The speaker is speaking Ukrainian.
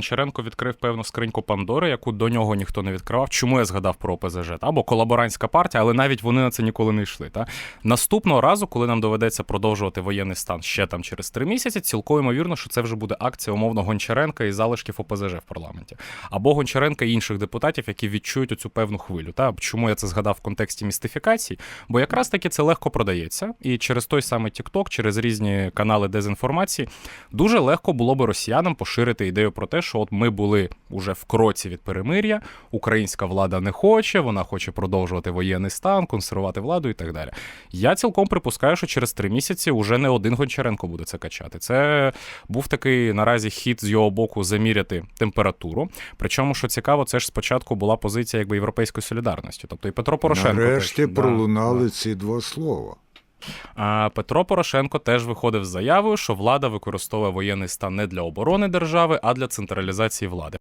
Гончаренко відкрив певну скриньку Пандори, яку до нього ніхто не відкривав. Чому я згадав про ОПЗЖ? Або колаборантська партія, але навіть вони на це ніколи не йшли. Та? Наступного разу, коли нам доведеться продовжувати воєнний стан ще там через три місяці, цілком ймовірно, що це вже буде акція умовно Гончаренка і залишків ОПЗЖ в парламенті. Або Гончаренка і інших депутатів, які відчують оцю певну хвилю. Та? Чому я це згадав в контексті містифікації? Бо якраз таки це легко продається, і через той самий TikTok, через різні канали дезінформації, дуже легко було би росіянам поширити ідею про те, що от ми були уже в кроці від перемир'я, українська влада не хоче, вона хоче продовжувати воєнний стан, консервувати владу і так далі. Я цілком припускаю, що через три місяці уже не один Гончаренко буде це качати. Це був такий наразі хід з його боку заміряти температуру. Причому, що цікаво, це ж спочатку була позиція якби європейської солідарності. Тобто і Петро Порошенко. Нарешті теж, пролунали да. ці два слова. Петро Порошенко теж виходив з заявою, що влада використовує воєнний стан не для оборони держави, а для централізації влади.